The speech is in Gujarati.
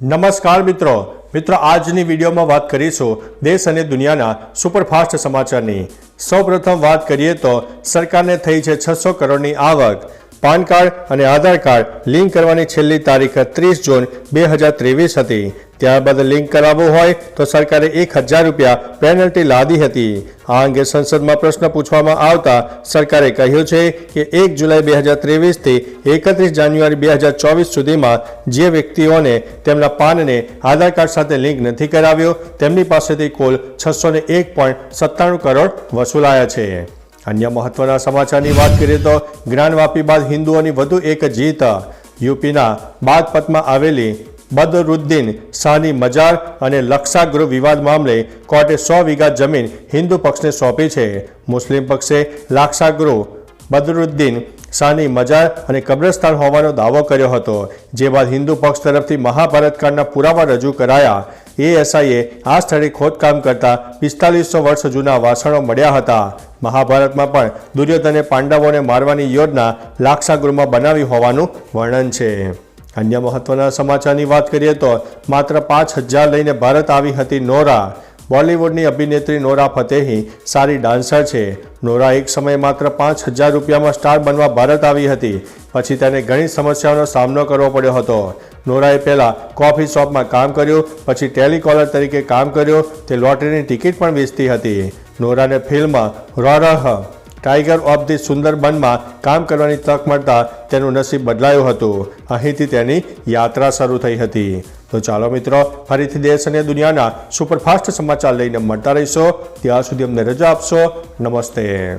નમસ્કાર મિત્રો. મિત્રો, આજની વિડીયોમાં વાત કરીશું દેશ અને દુનિયાના સુપરફાસ્ટ સમાચારની. સૌપ્રથમ વાત કરીએ તો સરકારને થઈ છે છસો કરોડની આવક. પાન કાર્ડ અને આધાર કાર્ડ લિંક કરવાની છેલ્લી તારીખ ત્રીસ જૂન બે હજાર ત્રેવીસ હતી. ત્યારબાદ લિંક કરાવવું હોય તો સરકારે એક હજાર રૂપિયા પેનલ્ટી લાદી હતી. આ અંગે સંસદમાં પ્રશ્ન પૂછવામાં આવતા સરકારે કહ્યું છે કે એક જુલાઈ બે હજાર ત્રેવીસથી એકત્રીસ જાન્યુઆરી બે હજાર ચોવીસ સુધીમાં જે વ્યક્તિઓને તેમના પાનને આધાર કાર્ડ સાથે લિંક નથી કરાવ્યો, તેમની પાસેથી કુલ છસો એક પોઈન્ટ સત્તાણું કરોડ વસૂલાયા છે. અન્ય મહત્વના સમાચારની વાત કરીએ તો જ્ઞાનવાપી બાદ હિન્દુઓની વધુ એક જીત. યુપીના બાગપતમાં આવેલી બદરુદ્દીન શાહની મજાર અને લક્ષાગૃહ વિવાદ મામલે કોર્ટે સો વીઘા જમીન હિન્દુ પક્ષને સોંપી છે. મુસ્લિમ પક્ષે લાક્ષાગૃહ, બદરુદ્દીન શાહની મજાર અને કબ્રસ્તાન હોવાનો દાવો કર્યો હતો. જે બાદ હિન્દુ પક્ષ તરફથી મહાભારતકાળના પુરાવા રજૂ કરાયા. એએસઆઈએ આ સ્થળે ખોદકામ કરતા પિસ્તાલીસો વર્ષ જૂના વાસણો મળ્યા હતા. મહાભારતમાં પણ દુર્યોધને પાંડવોને મારવાની યોજના લાક્ષાગૃહમાં બનાવી હોવાનું વર્ણન છે. અન્ય મહત્વના સમાચારની વાત કરીએ તો માત્ર પાંચ હજાર લઈને ભારત આવી હતી નોરા. બોલિવૂડની અભિનેત્રી નોરા ફતેહી સારી ડાન્સર છે. નોરા એક સમયે માત્ર પાંચ હજાર રૂપિયામાં સ્ટાર બનવા ભારત આવી હતી. પછી તેને ઘણી સમસ્યાઓનો સામનો કરવો પડ્યો હતો. નોરાએ પહેલાં કોફી શોપમાં કામ કર્યું, પછી ટેલિકોલર તરીકે કામ કર્યું, તે લોટરીની ટિકિટ પણ વેચતી હતી. નોરાને film roar tiger of the સુંદરબનમાં કામ કરવાની તક મળતા તેનું નસીબ બદલાયું હતું. અહીંથી તેની યાત્રા શરૂ થઈ હતી. તો ચાલો મિત્રો, ફરીથી દેશ અને દુનિયાના સુપરફાસ્ટ સમાચાર લઈને મળતા રહીશો. ત્યાં સુધી અમને રજા આપશો. નમસ્તે.